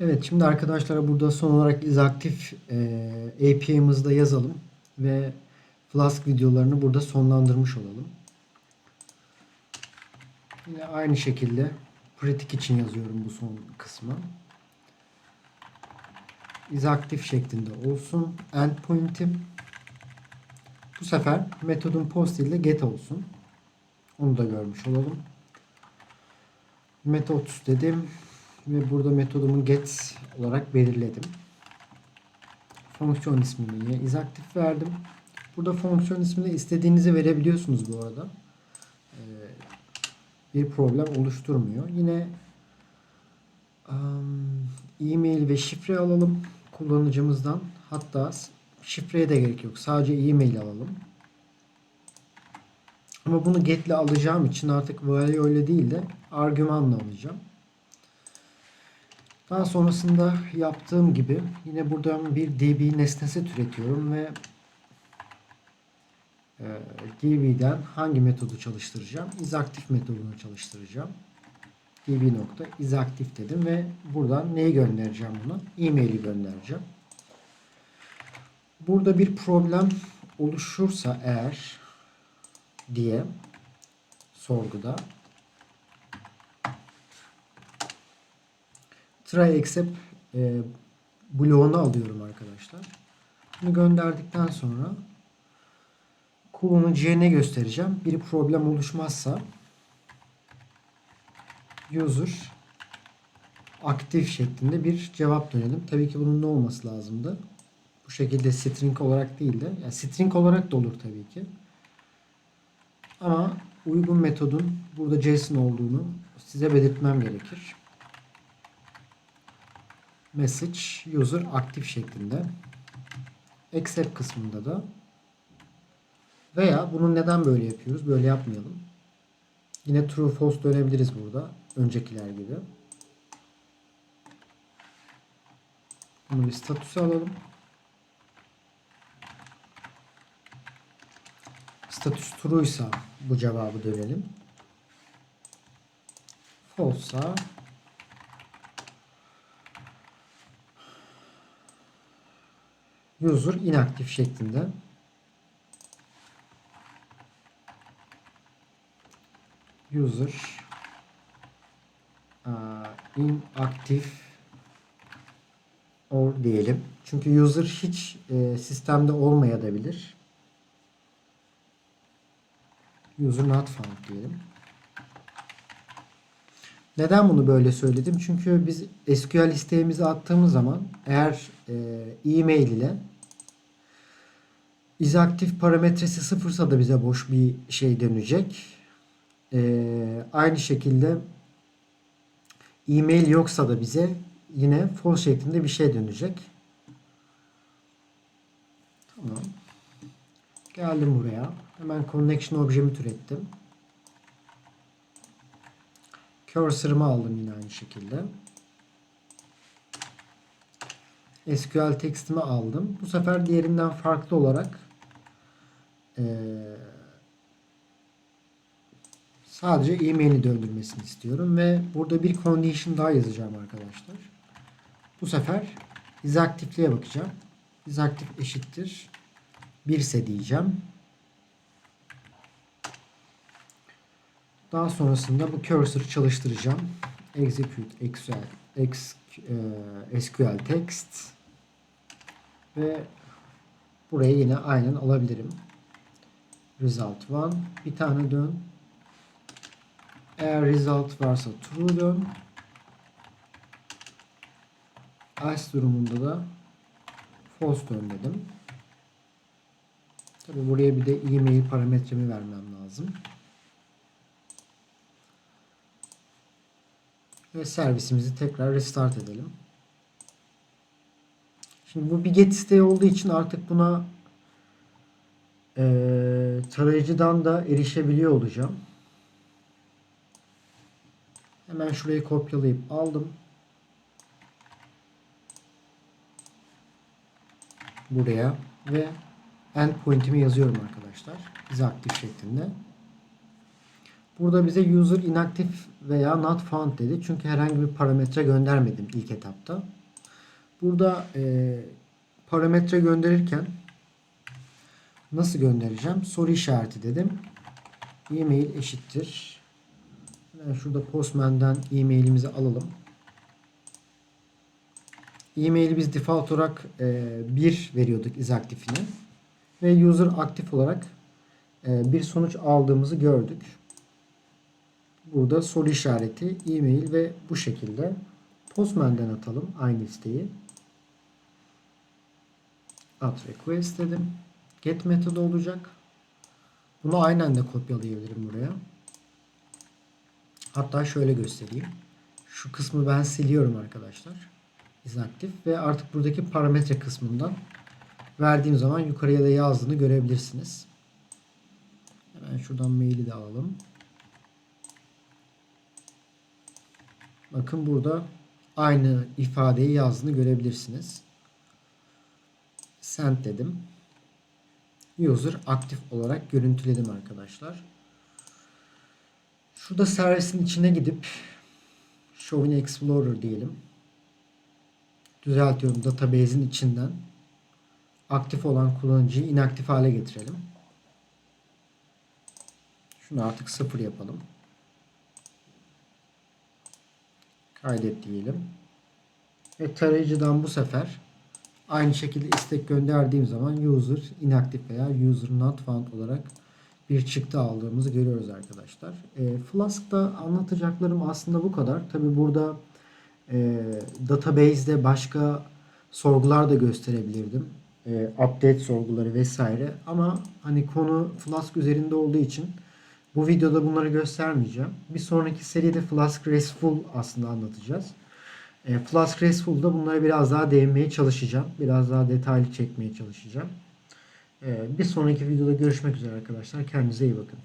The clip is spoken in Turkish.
Evet şimdi arkadaşlar burada son olarak izaktif e, API'mızı da yazalım ve Flask videolarını burada sonlandırmış olalım. Yine aynı şekilde pratik için yazıyorum bu son kısmı. İzaktif şeklinde olsun. Endpoint'im bu sefer metodun post ile get olsun. Onu da görmüş olalım. Metot dedim ve burada metodumu get olarak belirledim. Fonksiyon ismini yine izaktif verdim. Burada fonksiyon ismini istediğinizi verebiliyorsunuz bu arada. Ee, bir problem oluşturmuyor. Yine um, e-mail ve şifre alalım kullanıcımızdan. Hatta şifreye de gerek yok. Sadece e-mail alalım. Ama bunu get ile alacağım için artık value ile değil de argümanla alacağım. Daha sonrasında yaptığım gibi yine buradan bir db nesnesi türetiyorum ve e, db'den hangi metodu çalıştıracağım? izaktif metodunu çalıştıracağım. db nokta izaktif dedim ve buradan neyi göndereceğim buna? E-mail'i göndereceğim. Burada bir problem oluşursa eğer diye sorguda try except e, bloğunu alıyorum arkadaşlar. Bunu gönderdikten sonra kullanıcıya ne göstereceğim? Bir problem oluşmazsa user aktif şeklinde bir cevap dönelim. Tabii ki bunun ne olması lazımdı? Bu şekilde string olarak değil de yani string olarak da olur tabii ki. Ama uygun metodun burada JSON olduğunu size belirtmem gerekir. Message user aktif şeklinde. Accept kısmında da veya bunu neden böyle yapıyoruz? Böyle yapmayalım. Yine true false dönebiliriz burada. Öncekiler gibi. Bunu bir statüse alalım. Status true'ysa bu cevabı dönelim. False'sa user inaktif şeklinde user uh, inaktif or diyelim. Çünkü user hiç e, sistemde olmayabilir. User not found diyelim. Neden bunu böyle söyledim? Çünkü biz SQL isteğimizi attığımız zaman eğer e, e-mail ile izaktif parametresi sıfırsa da bize boş bir şey dönecek. E, aynı şekilde e-mail yoksa da bize yine false şeklinde bir şey dönecek. Tamam. Geldim buraya. Hemen connection objemi türettim. Cursor'ımı aldım yine aynı şekilde. SQL tekstimi aldım. Bu sefer diğerinden farklı olarak ee, sadece e-mail'i döndürmesini istiyorum ve burada bir condition daha yazacağım arkadaşlar. Bu sefer izaktifliğe bakacağım. İzaktif eşittir 1 ise diyeceğim. Daha sonrasında bu cursor'ı çalıştıracağım. Execute SQL, SQL text ve buraya yine aynen alabilirim. Result 1 bir tane dön. Eğer result varsa true dön. Else durumunda da false dön dedim. Tabi buraya bir de e-mail parametremi vermem lazım. Ve servisimizi tekrar restart edelim. Şimdi bu bir get isteği olduğu için artık buna e, tarayıcıdan da erişebiliyor olacağım. Hemen şurayı kopyalayıp aldım. Buraya ve endpoint'imi yazıyorum arkadaşlar. Biz aktif şeklinde. Burada bize user inactive veya not found dedi. Çünkü herhangi bir parametre göndermedim ilk etapta. Burada e, parametre gönderirken nasıl göndereceğim? Soru işareti dedim. E-mail eşittir. Hemen şurada Postman'dan e-mailimizi alalım. E-maili biz default olarak e, 1 veriyorduk is aktifine. Ve user aktif olarak e, bir sonuç aldığımızı gördük. Burada soru işareti, e-mail ve bu şekilde Postman'dan atalım aynı isteği. At request dedim. Get metodu olacak. Bunu aynen de kopyalayabilirim buraya. Hatta şöyle göstereyim. Şu kısmı ben siliyorum arkadaşlar. Is aktif ve artık buradaki parametre kısmından verdiğim zaman yukarıya da yazdığını görebilirsiniz. Hemen şuradan maili de alalım. Bakın burada aynı ifadeyi yazdığını görebilirsiniz. Send dedim. User aktif olarak görüntüledim arkadaşlar. Şurada servisin içine gidip Show in Explorer diyelim. Düzeltiyorum database'in içinden aktif olan kullanıcıyı inaktif hale getirelim. Şunu artık sıfır yapalım. Kaydet diyelim. Ve tarayıcıdan bu sefer aynı şekilde istek gönderdiğim zaman user inaktif veya user not found olarak bir çıktı aldığımızı görüyoruz arkadaşlar. E, Flask'ta anlatacaklarım aslında bu kadar. Tabi burada e, database'de başka sorgular da gösterebilirdim. E, update sorguları vesaire. Ama hani konu Flask üzerinde olduğu için bu videoda bunları göstermeyeceğim. Bir sonraki seride Flask RESTful aslında anlatacağız. E, Flask RESTful'da bunlara biraz daha değinmeye çalışacağım. Biraz daha detaylı çekmeye çalışacağım. E, bir sonraki videoda görüşmek üzere arkadaşlar. Kendinize iyi bakın.